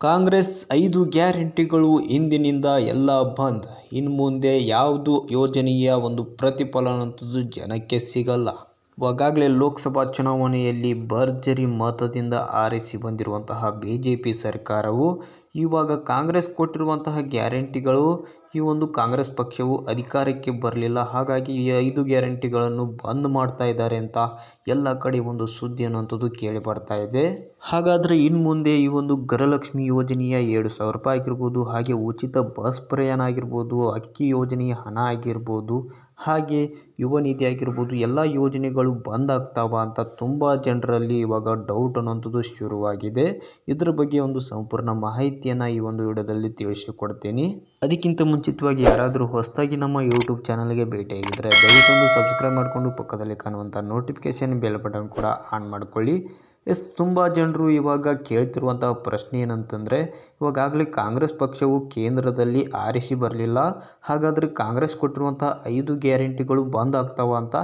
ಕಾಂಗ್ರೆಸ್ ಐದು ಗ್ಯಾರಂಟಿಗಳು ಇಂದಿನಿಂದ ಎಲ್ಲ ಬಂದ್. ಇನ್ನು ಮುಂದೆ ಯಾವುದು ಯೋಜನೆಯ ಒಂದು ಪ್ರತಿಫಲನ ಅನ್ನುವಂಥದ್ದು ಜನಕ್ಕೆ ಸಿಗಲ್ಲ. ಈಗಾಗಲೇ ಲೋಕಸಭಾ ಚುನಾವಣೆಯಲ್ಲಿ ಭರ್ಜರಿ ಮತದಿಂದ ಆರಿಸಿ ಬಂದಿರುವಂತಹ ಬಿ ಜೆ ಪಿ ಸರ್ಕಾರವು ಇವಾಗ ಕಾಂಗ್ರೆಸ್ ಕೊಟ್ಟಿರುವಂತಹ ಗ್ಯಾರಂಟಿಗಳು ಈ ಒಂದು ಕಾಂಗ್ರೆಸ್ ಪಕ್ಷವು ಅಧಿಕಾರಕ್ಕೆ ಬರಲಿಲ್ಲ. ಹಾಗಾಗಿ ಈ ಐದು ಗ್ಯಾರಂಟಿಗಳನ್ನು ಬಂದ್ ಮಾಡ್ತಾ ಇದ್ದಾರೆ ಅಂತ ಎಲ್ಲ ಕಡೆ ಒಂದು ಸುದ್ದಿ ಅನ್ನುವಂಥದ್ದು ಕೇಳಿ ಬರ್ತಾ ಇದೆ. ಹಾಗಾದರೆ ಇನ್ನು ಮುಂದೆ ಈ ಒಂದು ಗೃಹಲಕ್ಷ್ಮಿ ಯೋಜನೆಯ ಏಳು ಸಾವಿರ ರೂಪಾಯಿ ಆಗಿರ್ಬೋದು, ಹಾಗೆ ಉಚಿತ ಬಸ್ ಪ್ರಯಾಣ ಆಗಿರ್ಬೋದು, ಅಕ್ಕಿ ಯೋಜನೆಯ ಹಣ ಆಗಿರ್ಬೋದು, ಹಾಗೆ ಯುವ ನಿಧಿ ಆಗಿರ್ಬೋದು, ಎಲ್ಲ ಯೋಜನೆಗಳು ಬಂದ್ ಆಗ್ತಾವ ಅಂತ ತುಂಬ ಜನರಲ್ಲಿ ಇವಾಗ ಡೌಟ್ ಅನ್ನುವಂಥದ್ದು ಶುರುವಾಗಿದೆ. ಇದರ ಬಗ್ಗೆ ಒಂದು ಸಂಪೂರ್ಣ ಮಾಹಿತಿಯನ್ನು ಈ ಒಂದು ವಿಡಿಯೋದಲ್ಲಿ ತಿಳಿಸಿಕೊಡ್ತೀನಿ. ಅದಕ್ಕಿಂತ ಮುಂಚಿತವಾಗಿ ಯಾರಾದರೂ ಹೊಸದಾಗಿ ನಮ್ಮ ಯೂಟ್ಯೂಬ್ ಚಾನಲ್ಗೆ ಭೇಟಿಯಾಗಿದ್ದರೆ ದಯವಿಟ್ಟು ಸಬ್ಸ್ಕ್ರೈಬ್ ಮಾಡಿಕೊಂಡು ಪಕ್ಕದಲ್ಲಿ ಕಾಣುವಂಥ ನೋಟಿಫಿಕೇಷನ್ ಬೆಲ್ ಬಟನ್ ಕೂಡ ಆನ್ ಮಾಡಿಕೊಳ್ಳಿ. ಎಸ್, ತುಂಬ ಜನರು ಇವಾಗ ಕೇಳ್ತಿರುವಂತಹ ಪ್ರಶ್ನೆ ಏನಂತಂದರೆ ಇವಾಗಲೇ ಕಾಂಗ್ರೆಸ್ ಪಕ್ಷವು ಕೇಂದ್ರದಲ್ಲಿ ಆರಿಸಿ ಬರಲಿಲ್ಲ. ಹಾಗಾದರೆ ಕಾಂಗ್ರೆಸ್ ಕೊಟ್ಟಿರುವಂಥ ಐದು ಗ್ಯಾರಂಟಿಗಳು ಬಂದ್ ಆಗ್ತಾವ ಅಂತ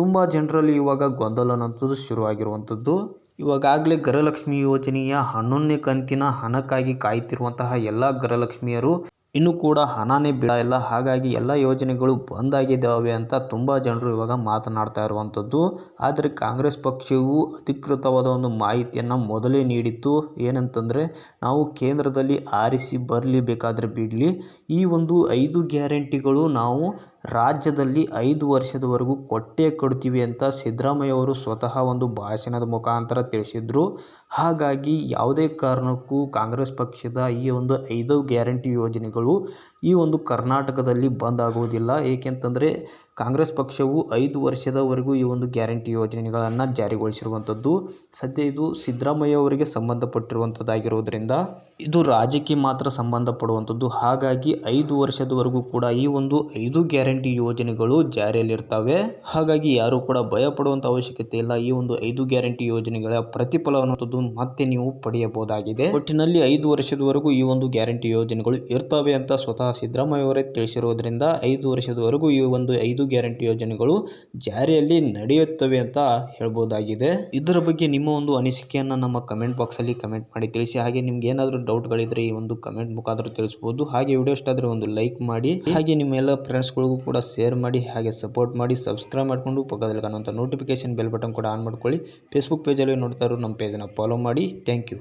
ತುಂಬ ಜನರಲ್ಲಿ ಇವಾಗ ಗೊಂದಲ ಅನ್ನೋಂಥದ್ದು ಶುರುವಾಗಿರುವಂಥದ್ದು ಇವಾಗಲೇ ಗೃಹಲಕ್ಷ್ಮಿ ಯೋಜನೆಯ ಹನ್ನೊಂದನೇ ಕಂತಿನ ಹಣಕ್ಕಾಗಿ ಕಾಯ್ತಿರುವಂತಹ ಎಲ್ಲ ಗೃಹಲಕ್ಷ್ಮಿಯರು ಇನ್ನೂ ಕೂಡ ಹಣನೇ ಇಲ್ಲ. ಹಾಗಾಗಿ ಎಲ್ಲ ಯೋಜನೆಗಳು ಬಂದ್ ಆಗಿದ್ದಾವೆ ಅಂತ ತುಂಬ ಜನರು ಇವಾಗ ಮಾತನಾಡ್ತಾ ಇರುವಂಥದ್ದು ಆದರೆ ಕಾಂಗ್ರೆಸ್ ಪಕ್ಷವು ಅಧಿಕೃತವಾದ ಒಂದು ಮಾಹಿತಿಯನ್ನು ಮೊದಲೇ ನೀಡಿತ್ತು. ಏನಂತಂದರೆ, ನಾವು ಕೇಂದ್ರದಲ್ಲಿ ಆರಿಸಿ ಬರಲಿ ಬೇಕಾದರೆ ಬಿಡಲಿ. ಈ ಒಂದು ಐದು ಗ್ಯಾರಂಟಿಗಳು ನಾವು ರಾಜ್ಯದಲ್ಲಿ ಐದು ವರ್ಷದವರೆಗೂ ಕೊಟ್ಟೇ ಕೊಡ್ತೀವಿ ಅಂತ ಸಿದ್ದರಾಮಯ್ಯ ಅವರು ಸ್ವತಃ ಒಂದು ಭಾಷಣದ ಮುಖಾಂತರ ತಿಳಿಸಿದ್ರು. ಹಾಗಾಗಿ ಯಾವುದೇ ಕಾರಣಕ್ಕೂ ಕಾಂಗ್ರೆಸ್ ಪಕ್ಷದ ಈ ಒಂದು ಐದು ಗ್ಯಾರಂಟಿ ಯೋಜನೆಗಳು ಈ ಒಂದು ಕರ್ನಾಟಕದಲ್ಲಿ ಬಂದ್ ಆಗುವುದಿಲ್ಲ. ಏಕೆಂತಂದರೆ ಕಾಂಗ್ರೆಸ್ ಪಕ್ಷವು ಐದು ವರ್ಷದವರೆಗೂ ಈ ಒಂದು ಗ್ಯಾರಂಟಿ ಯೋಜನೆಗಳನ್ನು ಜಾರಿಗೊಳಿಸಿರುವಂಥದ್ದು. ಸದ್ಯ ಇದು ಸಿದ್ದರಾಮಯ್ಯ ಅವರಿಗೆ ಸಂಬಂಧಪಟ್ಟಿರುವಂಥದ್ದಾಗಿರುವುದರಿಂದ ಇದು ರಾಜ್ಯಕ್ಕೆ ಮಾತ್ರ ಸಂಬಂಧಪಡುವಂಥದ್ದು. ಹಾಗಾಗಿ ಐದು ವರ್ಷದವರೆಗೂ ಕೂಡ ಈ ಒಂದು ಐದು ಗ್ಯಾರಂಟಿ ಯೋಜನೆಗಳು ಜಾರಿಯಲ್ಲಿರ್ತವೆ. ಹಾಗಾಗಿ ಯಾರು ಕೂಡ ಭಯ ಪಡುವಂಥ ಅವಶ್ಯಕತೆ ಇಲ್ಲ. ಈ ಒಂದು ಐದು ಗ್ಯಾರಂಟಿ ಯೋಜನೆಗಳ ಪ್ರತಿಫಲ ಮತ್ತೆ ನೀವು ಪಡೆಯಬಹುದಾಗಿದೆ. ಒಟ್ಟಿನಲ್ಲಿ ಐದು ವರ್ಷದವರೆಗೂ ಈ ಒಂದು ಗ್ಯಾರಂಟಿ ಯೋಜನೆಗಳು ಇರ್ತವೆ ಅಂತ ಸ್ವತಃ ಸಿದ್ದರಾಮಯ್ಯ ಅವರೇ ತಿಳಿಸಿರುವುದರಿಂದ ಐದು ವರ್ಷದವರೆಗೂ ಈ ಒಂದು ಐದು ಗ್ಯಾರಂಟಿ ಯೋಜನೆಗಳು ಜಾರಿಯಲ್ಲಿ ನಡೆಯುತ್ತವೆ ಅಂತ ಹೇಳ್ಬೋದಾಗಿದೆ ಇದರ ಬಗ್ಗೆ ನಿಮ್ಮ ಒಂದು ಅನಿಸಿಕೆಯನ್ನು ನಮ್ಮ ಕಮೆಂಟ್ ಬಾಕ್ಸಲ್ಲಿ ಕಮೆಂಟ್ ಮಾಡಿ ತಿಳಿಸಿ. ಹಾಗೆ ನಿಮ್ಗೆ ಏನಾದರೂ ಡೌಟ್ಗಳಿದ್ರೆ ಈ ಒಂದು ಕಮೆಂಟ್ ಮುಖಾಂತರ ತಿಳಿಸಬಹುದು ಹಾಗೆ ವಿಡಿಯೋ ಇಷ್ಟ ಆದರೆ ಒಂದು ಲೈಕ್ ಮಾಡಿ, ಹಾಗೆ ನಿಮ್ಮ ಎಲ್ಲ ಫ್ರೆಂಡ್ಸ್ಗಳಿಗೂ ಕೂಡ ಶೇರ್ ಮಾಡಿ, ಹಾಗೆ ಸಪೋರ್ಟ್ ಮಾಡಿ ಸಬ್ಸ್ಕ್ರೈಬ್ ಮಾಡಿಕೊಂಡು ಪಕ್ಕದಲ್ಲಿ ಕಾಣುವಂಥ ನೋಟಿಫಿಕೇಶನ್ ಬೆಲ್ ಬಟನ್ ಕೂಡ ಆನ್ ಮಾಡ್ಕೊಳ್ಳಿ. ಫೇಸ್ಬುಕ್ ಪೇಜಲ್ಲಿ ನೋಡ್ತಾ ಇರೋ ನಮ್ಮ ಪೇಜನ್ನು ಫಾಲೋ ಮಾಡಿ. Thank you